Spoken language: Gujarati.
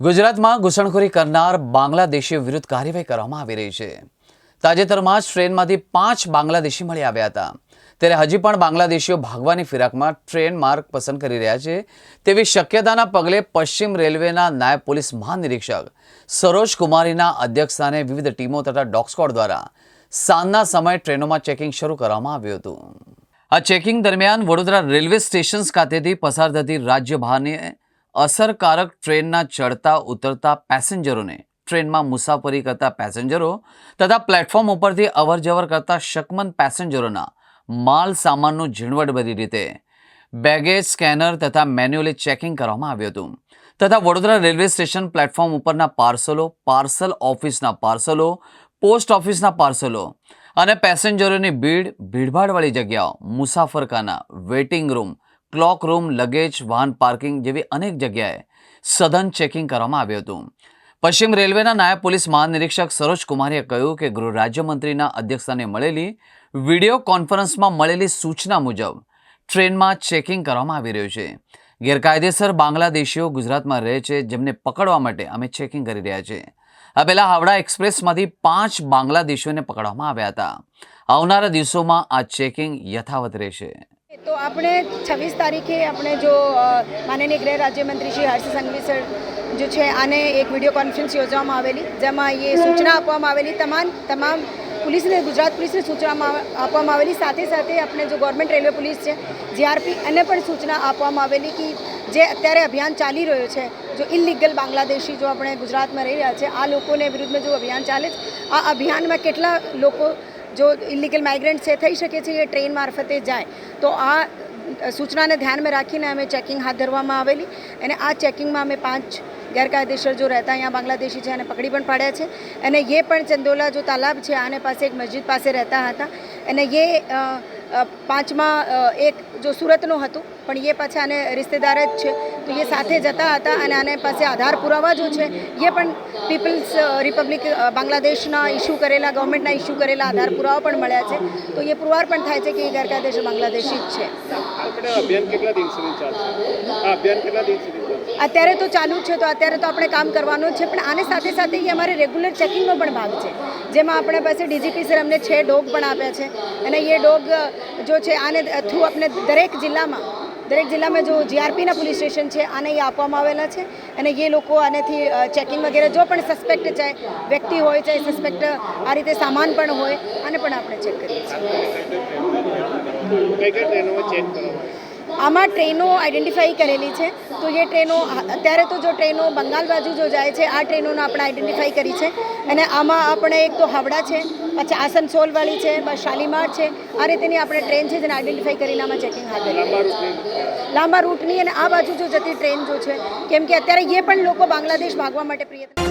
ગુજરાતમાં ઘૂસણખોરી કરનાર બાંગ્લાદેશીઓ વિરુદ્ધ કાર્યવાહી કરવામાં આવી રહી છે. તાજેતરમાં જ ટ્રેનમાંથી પાંચ બાંગ્લાદેશી મળી આવ્યા હતા. ત્યારે હજી પણ બાંગ્લાદેશીઓ ભાગવાની ફિરાકમાં ટ્રેન માર્ગ પસંદ કરી રહ્યા છે. તેવી શક્યતાના પગલે પશ્ચિમ રેલવેના નાયબ પોલીસ મહાનિરીક્ષક સરોજ કુમારીના અધ્યક્ષસ્થાને વિવિધ ટીમો તથા ડોગ સ્કોડ દ્વારા સાંજના સમયે ટ્રેનોમાં ચેકિંગ શરૂ કરવામાં આવ્યું હતું. આ ચેકિંગ દરમિયાન વડોદરા રેલવે સ્ટેશન્સ ખાતેથી પસાર થતી રાજ્ય બહારની અસરકારક ટ્રેનના ચડતા, ઉતરતા પેસેન્જરોને, ટ્રેનમાં મુસાફરી કરતા પેસેન્જરો તથા પ્લેટફોર્મ ઉપરથી અવરજવર કરતા શકમંદ પેસેન્જરોના માલ સામાનનું ઝીણવટભરી રીતે, બેગેજ, સ્કેનર તથા મેન્યુઅલી ચેકિંગ કરવામાં આવ્યું હતું. તથા વડોદરા રેલવે સ્ટેશન પ્લેટફોર્મ ઉપરના પાર્સલો, પાર્સલ ઓફિસના પાર્સલો, પોસ્ટ ઓફિસના પાર્સલો અને પેસેન્જરોની ભીડ ભીડભાડવાળી જગ્યાઓ, મુસાફરખાના waiting room clock room, luggage, વાહન પાર્કિંગ જેવી અનેક જગ્યાએ સઘન ચેકિંગ કરવામાં આવ્યું હતું. પશ્ચિમ રેલવેના નાયબ પોલીસ મહાનિરીક્ષક સરોજ કુમારીએ કહ્યું કે ગૃહ રાજ્યમંત્રીના અધ્યક્ષસ્થાને મળેલી વીડિયો કોન્ફરન્સમાં મળેલી સૂચના મુજબ ટ્રેનમાં ચેકિંગ કરવામાં આવી રહ્યું છે. ગેરકાયદેસર બાંગ્લાદેશીઓ ગુજરાતમાં રહે છે, જેમને પકડવા માટે અમે ચેકિંગ કરી રહ્યા છીએ. આ પહેલા હાવડા એક્સપ્રેસમાંથી પાંચ બાંગ્લાદેશીઓને પકડવામાં આવ્યા હતા. આવનારા દિવસોમાં આ ચેકિંગ યથાવત રહેશે. તો આપણે છવ્વીસ તારીખે આપણે જો માનનીય ગૃહ રાજ્યમંત્રી શ્રી હર્ષ સંઘવી સર જો છે, આને એક વીડિયો કોન્ફરન્સ યોજવામાં આવેલી, જેમાં એ સૂચના આપવામાં આવેલી, તમામ તમામ પોલીસને, ગુજરાત પોલીસને સૂચનામાં આપવામાં આવેલી, સાથે સાથે આપણે જો ગવર્મેન્ટ રેલવે પોલીસ છે, જીઆરપી, એને પણ સૂચના આપવામાં આવેલી કે જે અત્યારે અભિયાન ચાલી રહ્યો છે, જો ઇલીગલ બાંગ્લાદેશી જો આપણે ગુજરાતમાં રહી રહ્યા છે, આ લોકોને વિરુદ્ધમાં જો અભિયાન ચાલે છે, આ અભિયાનમાં કેટલા લોકો જો ઇલીગલ માઇગ્રન્ટ છે થઈ શકે છે, એ ટ્રેન મારફતે જાય. તો આ સૂચનાને ધ્યાનમાં રાખીને અમે ચેકિંગ હાથ ધરવામાં આવેલી. અને આ ચેકિંગમાં અમે પાંચ ગેરકાયદેસર જો રહેતા અહીંયા બાંગ્લાદેશી છે એને પકડી પણ પાડ્યા છે. અને એ પણ ચંદોલા જો તાલાબ છે, આને પાસે એક મસ્જિદ પાસે રહેતા હતા. અને એ પાંચમાં એક જો સુરતનું હતું પણ એ પાછા આને રિશ્તેદાર જ છે. તો એ સાથે જતા હતા અને આને પાસે આધાર પુરાવા જો છે એ પણ પીપલ્સ રિપબ્લિક બાંગ્લાદેશના ઇસ્યુ કરેલા ગવર્મેન્ટના ઇસ્યુ કરેલા આધાર પુરાવા પણ મળ્યા છે. તો એ પુરવાર પણ થાય છે કે એ ગેરકાયદેસર બાંગ્લાદેશી જ છે. અત્યારે તો ચાલુ જ છે તો અત્યારે તો આપણે કામ કરવાનું જ છે પણ આને સાથે સાથે એ અમારે રેગ્યુલર ચેકિંગનો પણ ભાગ છે. જેમાં આપણા પાસે ડીજીપી સર અમને છે ડોગ પણ આપ્યા છે. અને એ ડોગ જો છે આને થ્રુ આપણે દરેક જિલ્લામાં દરેક જિલ્લામાં જો જીઆરપીના પોલીસ સ્ટેશન છે, આને એ આપવામાં આવેલા છે. અને એ લોકો આનેથી ચેકિંગ વગેરે જો પણ સસ્પેક્ટ ચાહે વ્યક્તિ હોય ચાહે સસ્પેક્ટ આ રીતે સામાન પણ હોય, આને પણ આપણે ચેક કરીએ છીએ. આમાં ટ્રેનો આઈડેન્ટિફાઈ કરેલી છે. તો એ ટ્રેનો, અત્યારે તો જો ટ્રેનો બંગાળ બાજુ જો જાય છે, આ ટ્રેનોને આપણે આઈડેન્ટિફાઈ કરી છે. અને આમાં આપણે એક તો હાવડા છે, પછી આસનસોલવાળી છે શાલીમાર છે. આ રીતેની આપણે ટ્રેન છે જેને આઈડેન્ટિફાઈ કરીને આમાં ચેકિંગ હાથ ધરી લાંબા રૂટની અને આ બાજુ જો જતી ટ્રેન જો છે, કેમ કે અત્યારે એ પણ લોકો બાંગ્લાદેશ ભાગવા માટે પ્રયત્ન